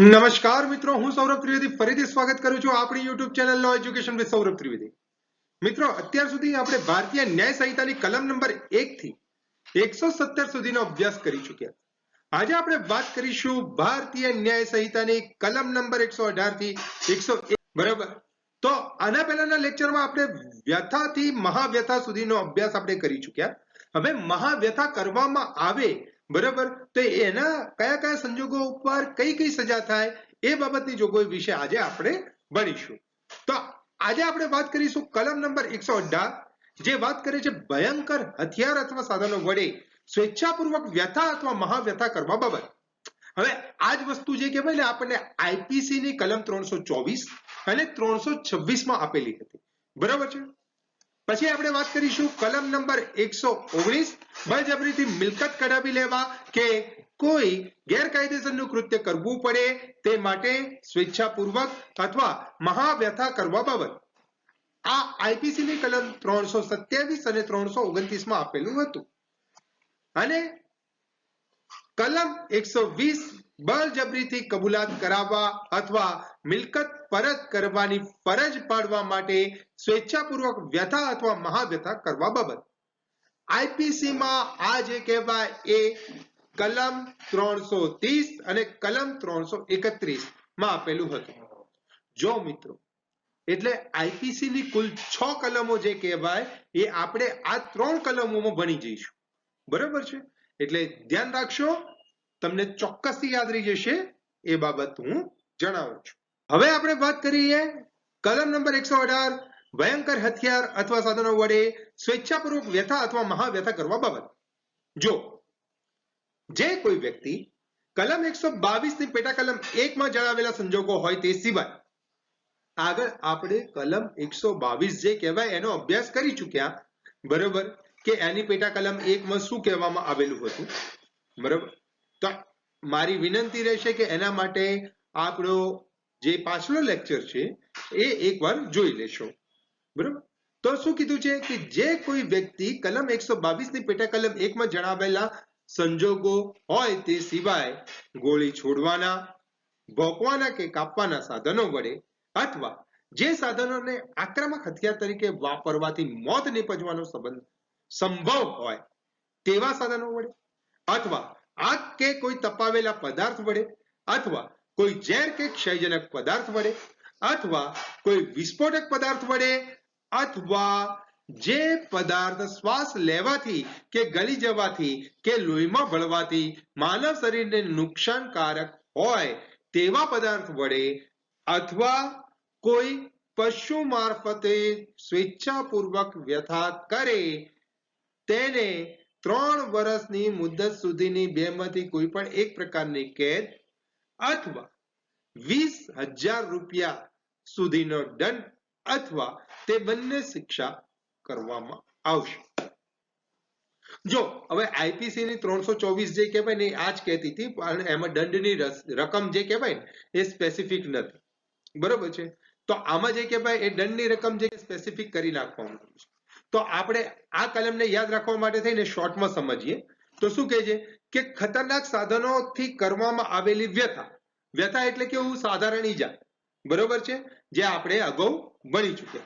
નમસ્કાર મિત્રો, હું સૌરભ ત્રિવેદી ફરીથી સ્વાગત કરું છું આપણી YouTube channel law education with Saurabh Trivedi. મિત્રો, અત્યાર સુધી આપણે ભારતીય ન્યાય સંહિતાની કલમ નંબર એક થી એકસો સત્તર સુધીનો અભ્યાસ કરી ચૂક્યા. આજે આપણે વાત કરીશું ભારતીય ન્યાય સંહિતાની કલમ નંબર એકસો અઢારથી એકસો બરાબર? તો આના પહેલાના લેક્ચરમાં આપણે વ્યથાથી મહાવ્યથા સુધીનો અભ્યાસ આપણે કરી ચૂક્યા. હવે મહાવ્યથા કરવામાં આવે બરાબર? તો એના કયા કયા સંજોગો ઉપર કઈ કઈ સજા થાય એ બાબતની જોગવાઈ વિશે આજે આપણે ભણીશું. તો આજે આપણે વાત કરીશું કલમ નંબર એકસો અઢાર, જે વાત કરે છે ભયંકર હથિયાર અથવા સાધનો વડે સ્વેચ્છાપૂર્વક વ્યથા અથવા મહાવ્યથા કરવા બાબત. હવે આ જ વસ્તુ જે કહેવાય ને આપણને આઈપીસી ની કલમ ત્રણસો ચોવીસ અને ત્રણસો છવ્વીસમાં આપેલી હતી. બરાબર છે? પછી આપણે વાત કરીશું કલમ નંબર એકસો ઓગણીસ બળજબરીથી મિલકત કઢાવી લેવા કે કોઈ ગેરકાયદેસરનું કૃત્ય કરવું પડે તે માટે સ્વેચ્છાપૂર્વક અથવા મહાવ્યથા કરવા બાબત. આ આઈપીસી ની કલમ ત્રણસો સત્યાવીસ અને ત્રણસો ઓગણત્રીસમાં આપેલું હતું. અને કલમ એકસો વીસ બળજબરીથી કબૂલાત કરાવવા અથવા મિલકત પરત કરવાની ફરજ પાડવા માટે સ્વેચ્છાપૂર્વક વ્યથા અથવા મહાવ્યથા કરવા બાબત. આઈપીસી માં આ જે કહેવાય એ કલમ ત્રણસો ત્રીસ અને કલમ ત્રણસો એકત્રીસમાં આપેલું હતું. જો મિત્રો, એટલે આઈપીસી ની કુલ છ કલમો જે કહેવાય એ આપણે આ ત્રણ કલમોમાં ભણી જઈશું. બરાબર છે? એટલે ધ્યાન રાખશો તમને ચોક્કસથી યાદ રહી જશે એ બાબત હું જણાવું છું. હવે આપણે વાત કરીએ કલમ નંબર એકસો અઢાર, ભયંકર હથિયાર અથવા સાધનો વડે સ્વેચ્છાપૂર્વક વ્યથા અથવા મહાવ્યથા કરવા બાબત. જો જે કોઈ વ્યક્તિ કલમ એકસો બાવીસની પેટા કલમ એકમાં જણાવેલા સંજોગો હોય તે સિવાય, આગળ આપણે કલમ એકસો બાવીસ જે કહેવાય એનો અભ્યાસ કરી ચૂક્યા, બરોબર, કે એની પેટા કલમ એકમાં શું કહેવામાં આવેલું હતું? બરોબર? તો મારી વિનંતી રહેશે કે એના માટે આપણો જે પાછલો લેક્ચર છે, એ એકવાર જોઈ લેશો. બરોબર? તો શું કીધું છે કે જે કોઈ વ્યક્તિ કલમ એકસો બાવીસની પેટા કલમ એકમાં જણાવેલા સંજોગો હોય તે સિવાય ગોળી છોડવાના, ભોંકવાના કે કાપવાના સાધનો વડે અથવા જે સાધનોને આક્રમક હથિયાર તરીકે વાપરવાથી મોત નિપજવાનો સંબંધ સંભવ હોય તેવા સાધનો વડે અથવા આગ કે કોઈ તપાવેલા પદાર્થ વડે અથવા કોઈ ઝેર કે ક્ષયજનક પદાર્થ વડે અથવા કોઈ વિસ્ફોટક પદાર્થ વડે અથવા જે પદાર્થ શ્વાસ લેવાથી કે ગળી જવાથી કે લોહીમાં ભળવાથી માનવ શરીરને નુકસાનકારક હોય તેવા પદાર્થ વડે, અથવા કોઈ પશુ મારફતે સ્વેચ્છાપૂર્વક વ્યથા કરે, તેને ત્રણ વર્ષની મુદત સુધીની બેમાંથી કોઈ પણ એક પ્રકારની કેદ અથવા વીસ હજાર રૂપિયા સુધીનો દંડ અથવા તે બંને શિક્ષા કરવામાં આવશે. જો, હવે આઈપીસી ની ત્રણસો ચોવીસ જે કહેવાય ને આ જ કહેતી હતી, પણ એમાં દંડની રકમ જે કહેવાય ને, એ સ્પેસિફિક નથી. બરોબર છે? તો આમાં જે કહેવાય એ દંડની રકમ જે સ્પેસિફિક કરી નાખવામાં આવી છે. તો આપણે આ કલમને યાદ રાખવા માટે થઈને શોર્ટમાં સમજીએ. તો શું કહે છે કે ખતરનાક સાધનોથી કરવામાં આવેલી વ્યથા. વ્યથા એટલે કેવું સાધારણ ઈજા. બરોબર છે? જે આપણે અગાઉ ભણી ચૂક્યા.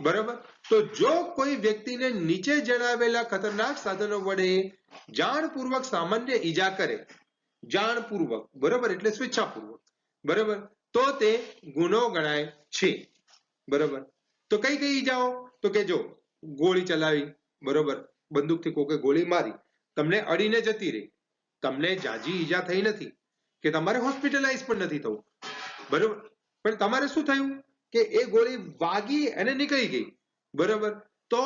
બરોબર? તો જો કોઈ વ્યક્તિને નીચે જણાવેલા ખતરનાક સાધનો વડે જાણપૂર્વક સામાન્ય ઈજા કરે, જાણપૂર્વક, બરોબર? એટલે સ્વેચ્છાપૂર્વક. બરોબર? તો તે ગુનો ગણાય છે. બરોબર? તો કઈ કઈ ઈજાઓ? તો કે જો ગોળી ચલાવી, બરોબર? બંદૂકથી કોકે ગોળી મારી. તમને અડીને જતી રહી. તમને જાજી ઈજા થઈ નથી. કે તમારે હોસ્પિટલાઇઝ પણ નથી થવું. બરોબર? પણ તમારે શું થયું? કે એ ગોળી વાગી અને નીકળી ગઈ. બરોબર? તો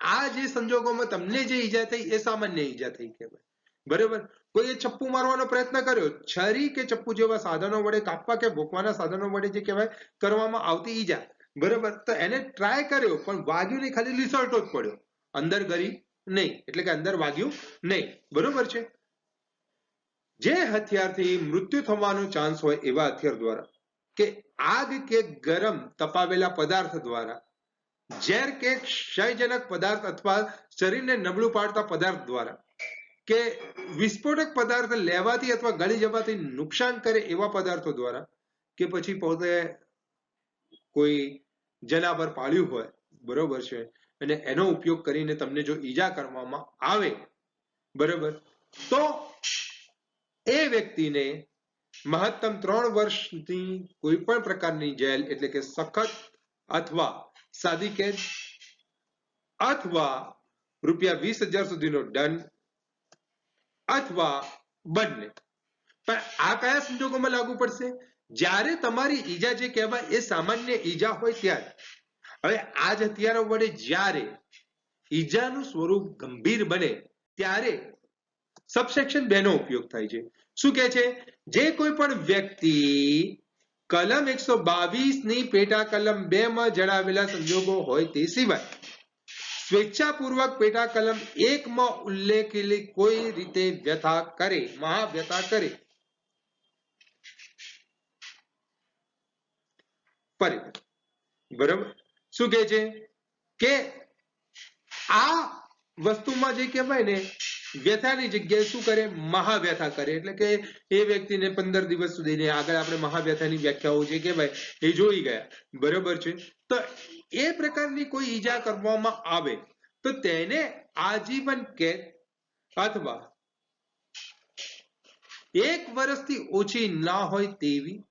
આ જે સંજોગોમાં તમને જે ઈજા થઈ, એ સામાન્ય ઈજા થઈ કહેવાય. બરોબર? કોઈએ ચપ્પુ મારવાનો પ્રયત્ન કર્યો? છરી કે ચપ્પુ જેવા સાધનો વડે, કાપવા કે ભોંકવાના સાધનો વડે જે કહેવાય, કરવામાં આવતી ઈજા. બરોબર? તો એને ટ્રાય કર્યો, પણ વાગ્યું નહીં, ખાલી લીસોટો જ પડ્યો. અંદર ગરી નહીં, એટલે કે અંદર વાગ્યું નહીં. બરોબર છે? જે હથિયારથી મૃત્યુ થવાનો ચાન્સ હોય એવા હથિયાર દ્વારા કે આગ કે ગરમ તપાવેલા પદાર્થ દ્વારા, ઝેર કે ક્ષયજનક પદાર્થ અથવા શરીરને નબળું પાડતા પદાર્થ દ્વારા, કે વિસ્ફોટક પદાર્થ લેવાથી અથવા ગળી જવાથી નુકસાન કરે એવા પદાર્થો દ્વારા, કે પછી પોતે કોઈ જેના પર પાળ્યું હોય, બરોબર છે? અને એનો ઉપયોગ કરીને તમને જો ઈજા કરવામાં આવે, બરોબર? તો એ વ્યક્તિને મહત્તમ ત્રણ વર્ષની કોઈ પણ પ્રકારની જેલ એટલે કે સખત અથવા સાદી કેદ અથવા રૂપિયા વીસ હજાર સુધીનો દંડ અથવા બંને. પણ આ કયા સંજોગોમાં લાગુ પડશે? જ્યારે તમારી ઈજા જે કહેવાય એ સામાન્ય ઈજા હોય ત્યારે હવે આ જ હથિયારો વડે જ્યારે ઈજાનું સ્વરૂપ ગંભીર બને, ત્યારે સબસેક્શન બે નો ઉપયોગ થાય છે. શું કહે છે? જે કોઈ પણ વ્યક્તિ કલમ એકસો બાવીસની પેટા કલમ બે માં જણાવેલા સંજોગો હોય તે સિવાય સ્વેચ્છાપૂર્વક પેટા કલમ એક માં ઉલ્લેખેલી કોઈ રીતે વ્યથા કરે, મહાવ્યથા કરે ફરી બરોબર? શું કહે છે? કે આ વસ્તુમાં જે કહેવાય ને, વ્યથાની જગ્યાએ શું કરે? મહાવ્યથા કરે. એટલે કે એ વ્યક્તિને પંદર દિવસ સુધીની આગળ આપણે મહાવ્યથાની વ્યાખ્યાઓ જે કહેવાય એ જોઈ ગયા. બરોબર છે? તો એ પ્રકારની કોઈ ઈજા કરવામાં આવે તો તેને આજીવન કેદ અથવા એક વર્ષથી ઓછી ના હોય તેવી,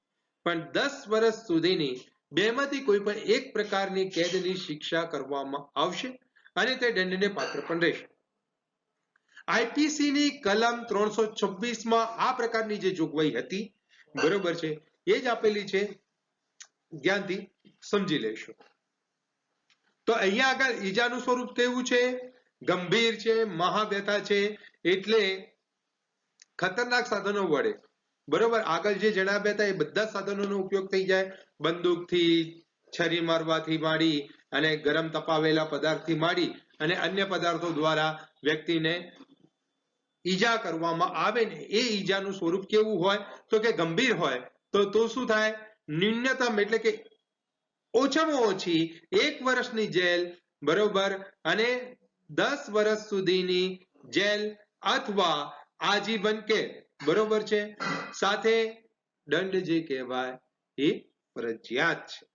પણ દસ વર્ષ સુધીની બેમાંથી કોઈ પણ એક પ્રકારની કેદની શિક્ષા કરવામાં આવશે અને તે દંડને પાત્ર પણ રહેશે. આઈપીસીની કલમ ત્રણસો છવ્વીસમાં આ પ્રકારની જે જોગવાઈ હતી, બરોબર છે, એ જ આપેલી છે. ધ્યાનથી સમજી લેશો. તો અહીંયા આગળ ઈજાનું સ્વરૂપ કેવું છે? ગંભીર છે મહાવ્યથા છે, એટલે ખતરનાક સાધનો વડે. બરોબર, આગળ જે જણાવ્યા હતા એ બધા સાધનોનો ઉપયોગ થઈ જાય. બંદૂકથી છરી મારવાથી માંડી અને ગરમ તપાવેલા પદાર્થથી માંડી અને અન્ય પદાર્થો દ્વારા વ્યક્તિને ઈજા કરવામાં આવે ને એ ઈજાનું સ્વરૂપ કેવું હોય તો કે ગંભીર હોય, તો તો શું થાય? ન્યૂનતમ એટલે કે ઓછામાં ઓછી એક વર્ષની જેલ, બરોબર? અને દસ વર્ષ સુધીની જેલ અથવા આજીવન કે, બરોબર છે? સાથે દંડ જે કહેવાય એ ફરજિયાત છે.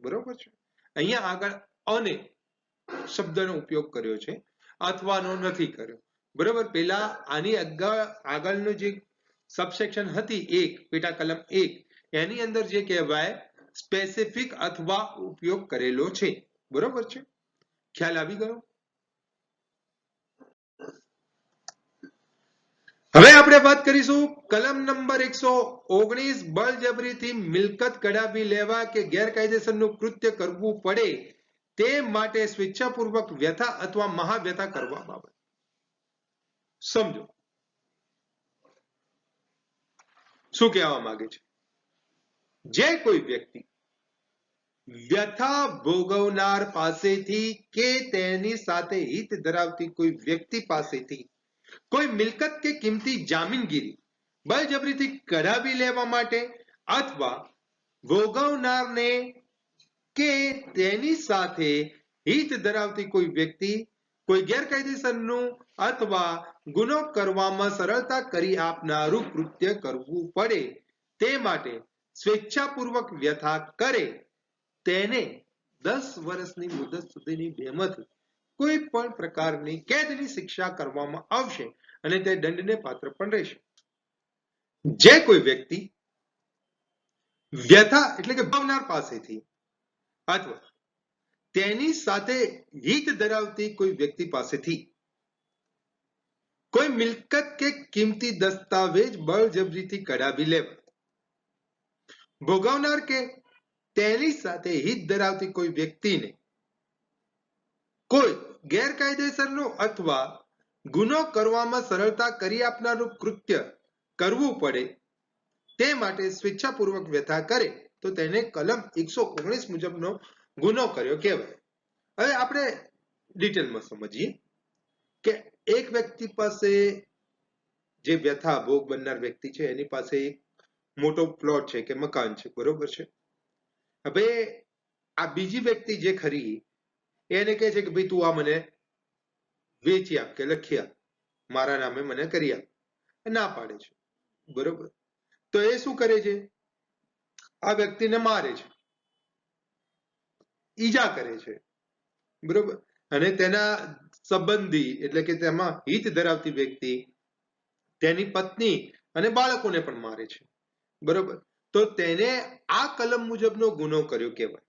બરોબર છે? અહીંયા આગળ અને શબ્દનો ઉપયોગ કર્યો છે અથવાનો નથી કર્યો. બરોબર? પેલા આની આગળ આગળનો જે સબસેક્શન હતી એક પેટા કલમ એક, એની અંદર જે કહેવાય સ્પેસિફિક અથવા ઉપયોગ કરેલો છે. બરોબર છે? ખ્યાલ આવી ગયો? હવે આપણે વાત કરીશું કલમ નંબર એકસો ઓગણીસ બળજબરીથી મિલકત કઢાવી લેવા કે ગેરકાયદેસરનું કૃત્ય કરવું પડે તે માટે સ્વેચ્છાપૂર્વક વ્યથા અથવા મહાવ્યથા કરવા બાબત સમજો. શું કહેવા માંગે છે? જે કોઈ વ્યક્તિ વ્યથા ભોગવનાર પાસેથી કે તેની સાથે હિત ધરાવતી કોઈ વ્યક્તિ પાસેથી કોઈ મિલકત કે કિંમતી જામીનગીરી, બળજબરીથી કઢાવી લેવા માટે અથવા ભોગવનારને કે તેની સાથે હિત ધરાવતી કોઈ વ્યક્તિ કોઈ ગેરકાયદેસરનું અથવા ગુનો કરવામાં સરળતા કરી આપનારું કૃત્ય કરવું પડે, તે માટે સ્વેચ્છાપૂર્વક વ્યથા કરે, તેને દસ વર્ષની મુદત સુધીની બેમાંથી કોઈ પણ પ્રકારની કેદની શિક્ષા કરવામાં આવશે અને તે દંડને પાત્ર પણ રહેશે. જે કોઈ વ્યક્તિ વ્યથા એટલે કે ભાવનાર પાસેથી અથવા તેની સાથે હિત ધરાવતી કોઈ વ્યક્તિ પાસેથી કોઈ મિલકત કે કિંમતી દસ્તાવેજ બળજબરીથી કઢાવી લેવા, ભોગવનાર કે તેની સાથે હિત ધરાવતી કોઈ વ્યક્તિને કોઈ ગેરકાયદેસરનું અથવા ગુનો કરવામાં સરળતા કરી આપનારું કૃત્ય કરવું પડે તે માટે સ્વેચ્છાપૂર્વક વ્યથા કરે તો તેને કલમ એકસો ઓગણીસ મુજબનો ગુનો કર્યો કહેવાય. હવે આપણે ડિટેલમાં સમજીએ કે એક વ્યક્તિ પાસે જે વ્યથા ભોગ બનનાર વ્યક્તિ છે, એની પાસે એક મોટો પ્લોટ છે કે મકાન છે, બરોબર છે? હવે આ બીજી વ્યક્તિ જે ખરી એને કહે છે કે ભાઈ તું આ મને વેચી કે લખી મારા નામે મને કરી ના પાડે છે. બરોબર? તો એ શું કરે છે? આ વ્યક્તિને મારે છે. ઈજા કરે છે. બરોબર? અને તેના સંબંધી એટલે કે તેમાં હિત ધરાવતી વ્યક્તિ તેની પત્ની અને બાળકોને પણ મારે છે. બરોબર? તો તેને આ કલમ મુજબનો ગુનો કર્યો કહેવાય.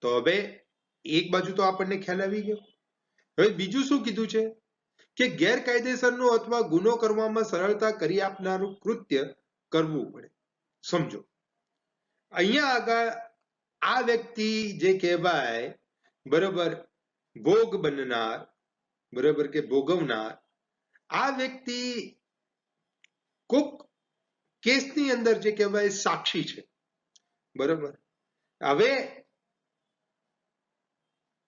તો હવે એક બાજુ તો આપણને ખ્યાલ આવી ગયો. હવે બીજું શું કીધું છે? કે ગેરકાયદેસરનો અથવા ગુનો કરવામાં સરળતા કરી આપનારું કૃત્ય કરવું પડે. સમજો. અહીંયા આગળ આ વ્યક્તિ જે કહેવાય, બરોબર, ભોગ બનનાર, બરોબર કે ભોગવનાર, આ વ્યક્તિ કોક કેસની અંદર જે કહેવાય સાક્ષી છે. બરોબર? હવે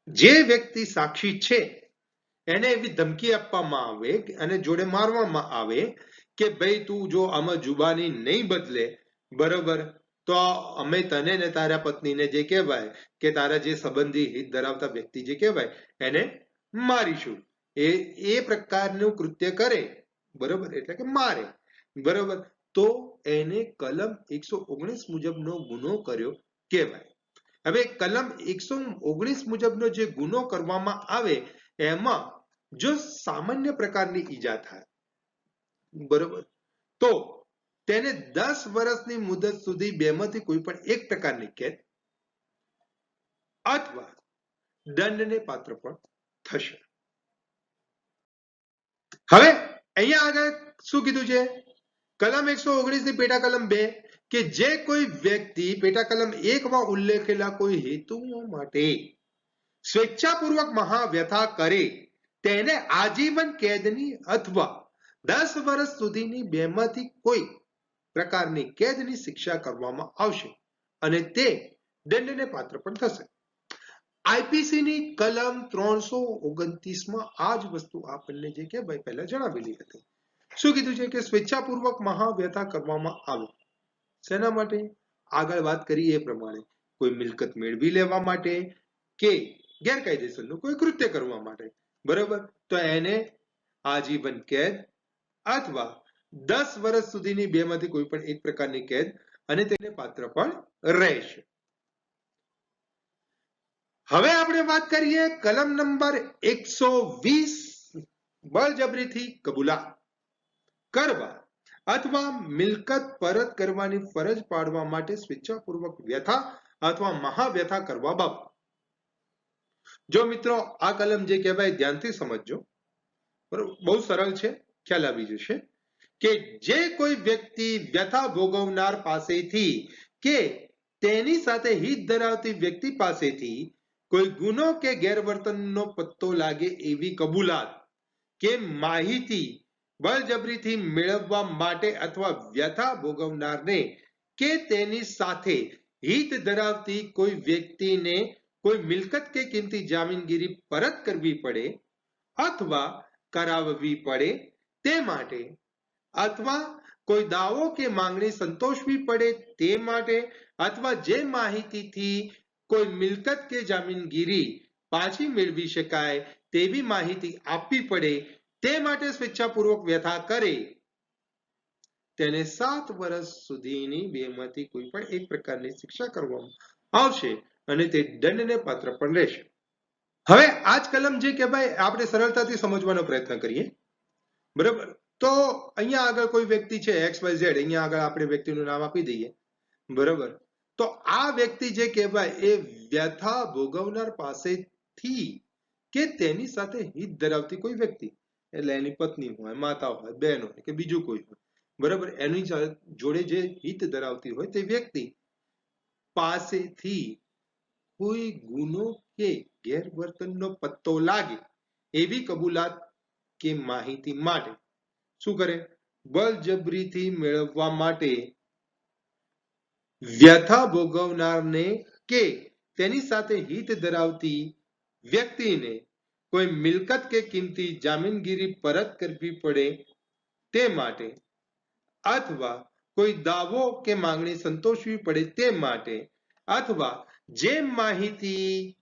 જે વ્યક્તિ સાક્ષી છે, એને એવી ધમકી આપવામાં આવે અને જોડે મારવામાં આવે કે, ભાઈ, તું જો આમાં જુબાની નહીં બદલે, બરોબર? તો અમે તને ને તારા પત્નીને જે કહેવાય કે, તારા જે સંબંધી હિત ધરાવતા વ્યક્તિ જે કહેવાય, એને મારીશું. એ એ પ્રકારનું કૃત્ય કરે, બરોબર? એટલે કે મારે, બરોબર? તો એને કલમ એકસો ઓગણીસ મુજબનો ગુનો કર્યો કહેવાય. હવે કલમ એકસો ઓગણીસ મુજબનો જે ગુનો કરવામાં આવે, એમાં જો સામાન્ય પ્રકારની ઈજા થાય, બરોબર, તો તેને દસ વર્ષની મુદત સુધી બેમાંથી કોઈ પણ એક પ્રકારની કેદ અથવા દંડને પાત્ર પણ થશે. હવે અહીંયા આગળ શું કીધું છે? કલમ એકસો ઓગણીસની પેટા કલમ બે. કે જે કોઈ વ્યક્તિ પેટા કલમ એકમાં ઉલ્લેખેલા કોઈ હેતુઓ માટે સ્વેચ્છાપૂર્વક મહાવ્યથા કરે, તેને આજીવન કેદની અથવા દસ વર્ષ સુધીની બેમાંથી કોઈ પ્રકારની કેદની શિક્ષા કરવામાં આવશે અને તે દંડને પાત્ર પણ થશે. આઈપીસી ની કલમ ત્રણસો ઓગણત્રીસમાં આ જ વસ્તુ આપણને જે કે ભાઈ પહેલા જણાવેલી હતી. શું કીધું છે કે સ્વેચ્છાપૂર્વક મહાવ્યથા કરવામાં આવે? શેના માટે? આગળ વાત કરી એ પ્રમાણે. કોઈ મિલકત મેળવી લેવા માટે કે ગેરકાયદેસરનું કોઈ કૃત્ય કરવા માટે? બરાબર? તો એને આજીવન કેદ અથવા દસ વર્ષ સુધીની બેમાંથી કોઈ પણ એક પ્રકારની કેદ અને તેને પાત્ર પણ રહેશે. હવે આપણે વાત કરીએ કલમ નંબર એકસો વીસ બળજબરીથી કબૂલા. કરવા અથવા મિલકત પરત કરવાની ફરજ પાડવા માટે સ્વેચ્છાપૂર્વક વ્યથા અથવા મહાવ્યથા કરવા બાબત. જો મિત્રો આ કલમ જે કહેવાય ધ્યાનથી સમજજો. બહુ સરળ છે, ખ્યાલ આવી જશે. કે જે કોઈ વ્યક્તિ વ્યથા ભોગવનાર પાસેથી કે તેની સાથે હિત ધરાવતી વ્યક્તિ પાસેથી કોઈ ગુનો કે ગેરવર્તનનો પત્તો લાગે એવી કબૂલાત કે માહિતી બળજબરીથી મેળવવા માટે અથવા વ્યથા ભોગવનારને કે તેની સાથે હિત ધરાવતી કોઈ વ્યક્તિને કોઈ મિલકત કે કિંમતી જામીનગીરી પરત કરવી પડે અથવા કરાવવી પડે તે માટે અથવા કોઈ દાવો કે માંગણી સંતોષવી પડે તે માટે અથવા જે માહિતીથી કોઈ મિલકત કે જામીનગીરી પાછી મેળવી શકાય તેવી માહિતી આપવી પડે તે માટે સ્વેચ્છાપૂર્વક વ્યથા કરે. તેને સાત વર્ષ સુધીની બેમાંથી કોઈ પણ એક પ્રકારની શિક્ષા કરવામાં આવશે અને તે દંડને પાત્ર પણ રહેશે. હવે આ જ કલમ જે કહેવાય આપણે સરળતાથી સમજવાનો પ્રયત્ન કરીએ. બરાબર? તો અહીંયા આગળ કોઈ વ્યક્તિ છે, એક્સ, વાય, ઝેડ, અહીંયા આગળ આપણે વ્યક્તિનું નામ આપી દઈએ. બરાબર? તો આ વ્યક્તિ જે કહેવાય એ વ્યથા ભોગવનાર પાસેથી કે તેની સાથે હિત ધરાવતી કોઈ વ્યક્તિ એટલે એની પત્ની હોય માતા હોય, બહેન હોય કે બીજું કોઈ હોય. બરાબર? એની જોડે જે હિત ધરાવતી હોય તે વ્યક્તિ પાસેથી કોઈ ગુનો કે ગેરવર્તનનો પત્તો લાગે એવી કબૂલાત કે માહિતી માટે. શું કરે? બળજબરીથી મેળવવા માટે વ્યથા ભોગવનારને કે તેની સાથે હિત ધરાવતી વ્યક્તિને કોઈ મિલકત કે કિંમતી જામીનગીરી પરત કરવી પડે તે માટે અથવા કોઈ દાવો કે માંગણી સંતોષવી પડે તે માટે અથવા જે માહિતી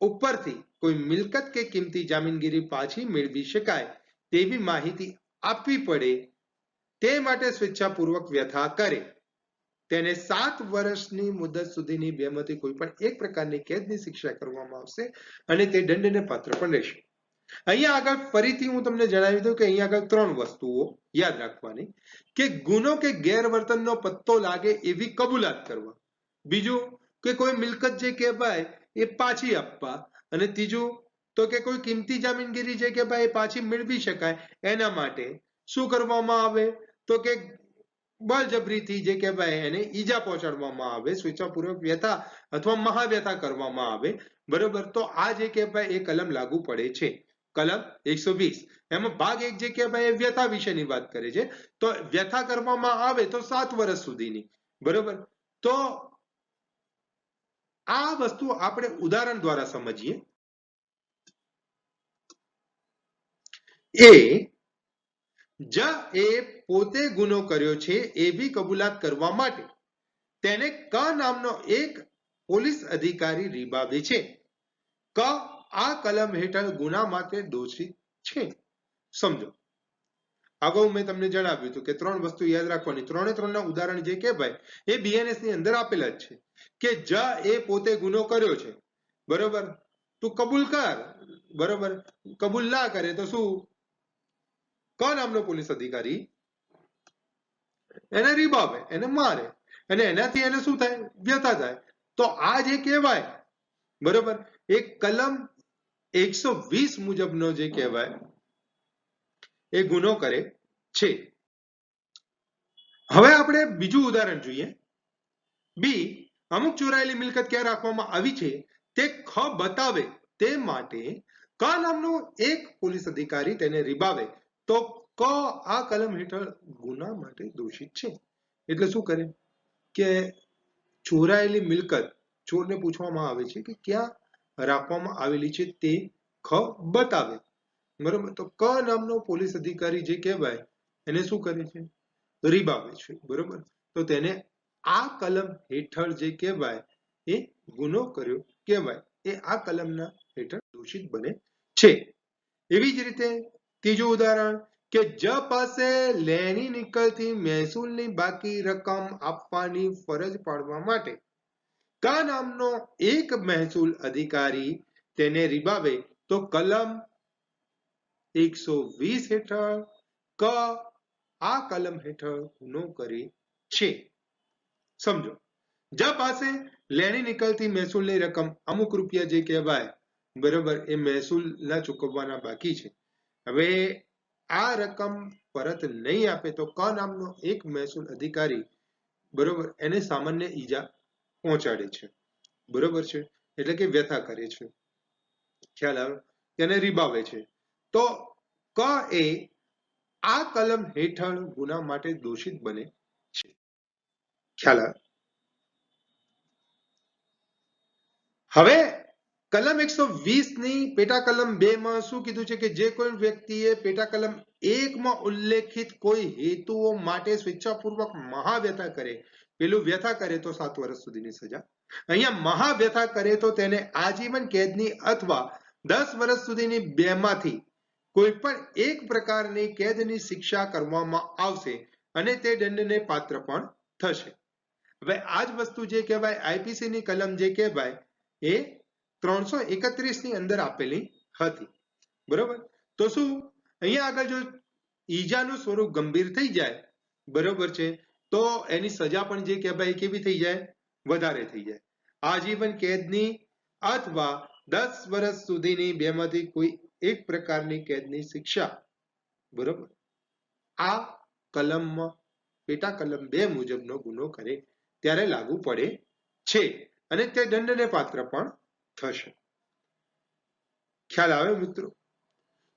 ઉપરથી કોઈ મિલકત કે કિંમતી જામીનગીરી પાછી મેળવી શકાય તેવી માહિતી આપવી પડે તે માટે સ્વેચ્છાપૂર્વક વ્યથા કરે. તેને સાત વર્ષની મુદત સુધીની બેમાંથી કોઈ પણ એક પ્રકારની કેદની શિક્ષા કરવામાં આવશે અને તે દંડને પાત્ર પણ રહેશે અહીંયા આગળ ફરીથી હું તમને જણાવી દઉં કે અહીંયા આગળ ત્રણ વસ્તુઓ યાદ રાખવાની. કે ગુનો કે ગેરવર્તનનો પત્તો લાગે એવી કબૂલાત કરવા. બીજું કે કોઈ મિલકત જે કહેવાય એ પાછી આપવા. અને ત્રીજું તો કે કોઈ કિંમતી જામીનગીરી જે કહેવાય એ પાછી મેળવી શકાય. એના માટે શું કરવામાં આવે? તો કે બળજબરીથી જે કહેવાય એને ઈજા પહોંચાડવામાં આવે સ્વેચ્છાપૂર્વક વ્યથા અથવા મહાવ્યથા કરવામાં આવે, બરોબર? તો આ જે કહેવાય એ કલમ લાગુ પડે છે. કલમ એકસો એમાં ભાગ એક જે કહેવાય વ્યથા વિશેની વાત કરે છે. તો વ્યથા કરવામાં આવે તો સાત વર્ષ સુધીની, બરોબર? તો આ વસ્તુ આપણે ઉદાહરણ દ્વારા સમજીએ. એ જ એ પોતે ગુનો કર્યો છે એવી કબૂલાત કરવા માટે. તેને ક નામનો એક પોલીસ અધિકારી રીબાવે છે. ક આ કલમ હેઠળ ગુના માટે દોષિત છે. સમજો. અગાઉ મેં તમને જણાવ્યું હતું કે ત્રણ વસ્તુ યાદ રાખવાની. ત્રણે ત્રણના ઉદાહરણ જે કે ભાઈ એ બીએનએસની અંદર આપેલા જ છે કે જ એ પોતે ગુનો કર્યો છે. બરોબર? તું કબૂલ કર. બરોબર? કબૂલ ના કરે તો શું? ક નામનો પોલીસ અધિકારી? એને રીબાવે, એને મારે. અને એનાથી એને શું થાય? વ્યથા થાય. તો આ જે કહેવાય, બરોબર? એ કલમ એકસો વીસ મુજબનો જે કહેવાય, એ ગુનો કરે છે. હવે આપણે બીજું ઉદાહરણ જોઈએ. બી, અમુક ચોરાયેલી મિલકત ક્યાં રાખવામાં આવી છે? તે ખ બતાવે તે માટે ક નામનો એક પોલીસ અધિકારી તેને રીબાવે. તો ક આ કલમ હેઠળ ગુના માટે દોષિત છે. એટલે શું કરે? કે ચોરાયેલી મિલકત ચોરને પૂછવામાં આવે છે કે ક્યાં રાખવામાં આવેલી છે તે ખ બતાવે. બરોબર? તો ક નામનો પોલીસ અધિકારી જે કહેવાય એને શું કરે છે? રીબાવે છે. બરોબર? તો તેને આ કલમ હેઠળ જે કહેવાય એ ગુનો કર્યો કહેવાય. એ આ કલમના હેઠળ દોષિત બને છે. એવી જ રીતે ત્રીજું ઉદાહરણ કે જ પાસે લેણી નીકળતી મહેસૂલની બાકી રકમ આપવાની ફરજ પાડવા માટે. કા નામનો એક મહેસૂલ અધિકારી તેને રીબાવે તો કલમ એકસો વીસ હેઠળ ક આ કલમ હેઠળ ગુનો કરે છે. સમજો. જ પાસે લેણી નીકળતી મહેસૂલની રકમ અમુક રૂપિયા જે કહેવાય, બરોબર, એ મહેસૂલ ના ચૂકવવાના બાકી છે. હવે આ રકમ પરત નહીં આપે તો ક નામનો એક મહેસૂલ અધિકારી બરોબર એને સામાન્ય ઈજા પહોંચાડે છે. બરોબર છે? એટલે કે વ્યથા કરે છે. ખ્યાલ આવે? તેને રીબાવે છે. તો ક એ આ કલમ હેઠળ ગુના માટે દોષિત બને છે. ખ્યાલ હવે કલમ એકસો વીસની પેટા કલમ બે માં શું કીધું છે કે જે કોઈ વ્યક્તિએ પેટા કલમ એક માં ઉલ્લેખિત કોઈ હેતુઓ માટે સ્વેચ્છાપૂર્વક મહાવ્યથા કરે, પેલું વ્યથા કરે તો સાત વર્ષ સુધીની સજા. અહીંયા મહાવ્યથા કરે તો તેને આજીવન કેદની અથવા દસ વર્ષ સુધીની બેમાંથી કોઈ પણ એક પ્રકારની કેદની શિક્ષા કરવામાં આવશે અને તે દંડને પાત્ર પણ થશે. હવે આ જ વસ્તુ જે કહેવાય આઈપીસી ની કલમ જે કહેવાય એ ત્રણસો એકત્રીસની અંદર આપેલી હતી. બરોબર? તો શું? અહીંયા આગળ જો ઈજાનું સ્વરૂપ ગંભીર થઈ જાય, બરોબર છે, તો એની સજા પણ જે કહેવાય કેવી થઈ જાય? વધારે થઈ જાય. આજીવન કેદની અથવા દસ વર્ષ સુધીની બેમાંથી કોઈ એક પ્રકારની કેદની શિક્ષા. બરોબર? આ કલમમાં પેટા કલમ બે મુજબનો ગુનો કરે, ત્યારે લાગુ પડે છે. અને તે દંડને પાત્ર પણ થશે. ખ્યાલ આવે મિત્રો?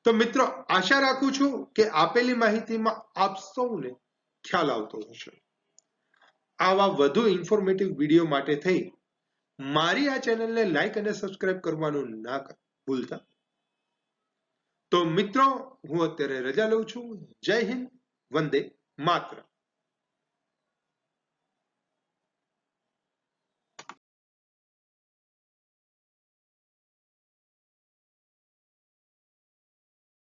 તો મિત્રો, આશા રાખું છું કે આપેલી માહિતીમાં આપ સૌને ખ્યાલ આવતો હશે. આવા વધુ ઇન્ફોર્મેટિવ વીડિયો માટે થઈ મારી આ ચેનલને લાઈક અને સબસ્ક્રાઇબ કરવાનું ના ભૂલતા. તો મિત્રો, હું અત્યારે રજા લઉં છું. જય હિન્દ, વંદે માત્ર